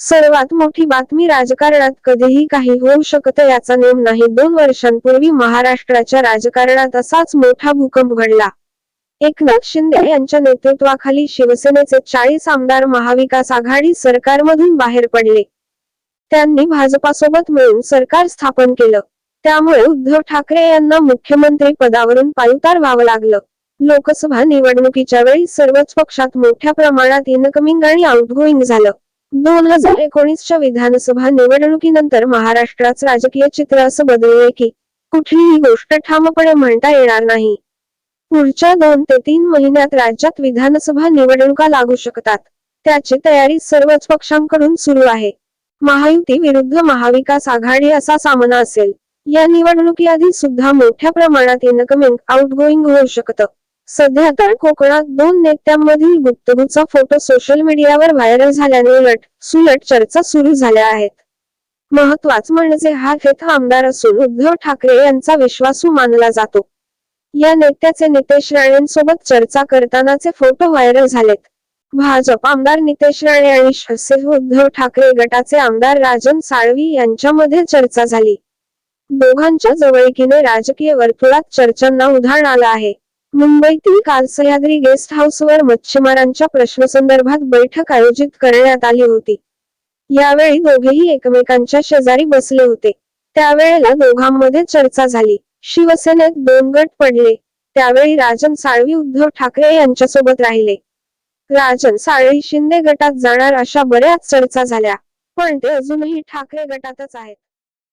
सर्वात मोठी बातमी राजकारणात कधीही काही होऊ शकतं याचा नेम नाही. दोन वर्षांपूर्वी महाराष्ट्राच्या राजकारणात असाच मोठा भूकंप घडला. एकनाथ शिंदे यांच्या नेतृत्वाखाली शिवसेनेचे चाळीस आमदार महाविकास आघाडी सरकारमधून बाहेर पडले. त्यांनी भाजपासोबत मिळून सरकार स्थापन केलं. त्यामुळे उद्धव ठाकरे यांना मुख्यमंत्री पदावरून पायुतार व्हावं लागलं. लोकसभा निवडणुकीच्या वेळी सर्वच पक्षात मोठ्या प्रमाणात इनकमिंग आणि आउटगोईंग झालं. दोन हजार एकोणीसच्या विधानसभा निवडणुकीनंतर महाराष्ट्रात राजकीय चित्र असं बदलले की कुठलीही गोष्ट ठामपणे म्हणता येणार नाही. पुढच्या दोन ते तीन महिन्यात राज्यात विधानसभा निवडणुका लागू शकतात. त्याची तयारी सर्वच पक्षांकडून सुरू आहे. महायुती विरुद्ध महाविकास आघाडी असा सामना असेल. या निवडणुकीआधी सुद्धा मोठ्या प्रमाणात इनकमिंग आउटगोईंग होऊ शकतं. सध्या तर कोकणात दोन नेत्यांमधील गुप्तगुचा फोटो सोशल मीडियावर व्हायरल झाल्याने उलट सुलट चर्चा सुरू झाल्या आहेत. महत्वाच म्हणजे हा थेट आमदार असून उद्धव ठाकरे यांचा विश्वासू मानला जातो. या नेत्याचे नितेश राणेंसोबत चर्चा करतानाचे फोटो व्हायरल झालेत. भाजप आमदार नितेश राणे आणि शिवसेना उद्धव ठाकरे गटाचे आमदार राजन साळवी यांच्यामध्ये चर्चा झाली. दोघांच्या जवळकीने राजकीय वर्तुळात चर्चांना उधाण आलं आहे. मुंबईतील काल सह्याद्री गेस्ट हाऊसवर मच्छीमारांच्या प्रश्नसंदर्भात बैठक आयोजित करण्यात आली होती. यावेळी दोघेही एकमेकांच्या शेजारी बसले होते. त्यावेळेला दोघांमध्ये चर्चा झाली. शिवसेनेत दोन गट पडले. त्यावेळी राजन साळवी उद्धव ठाकरे यांच्यासोबत राहिले. राजन साळवी शिंदे गटात जाणार अशा बऱ्याच चर्चा झाल्या. पण ते अजूनही ठाकरे गटातच आहेत.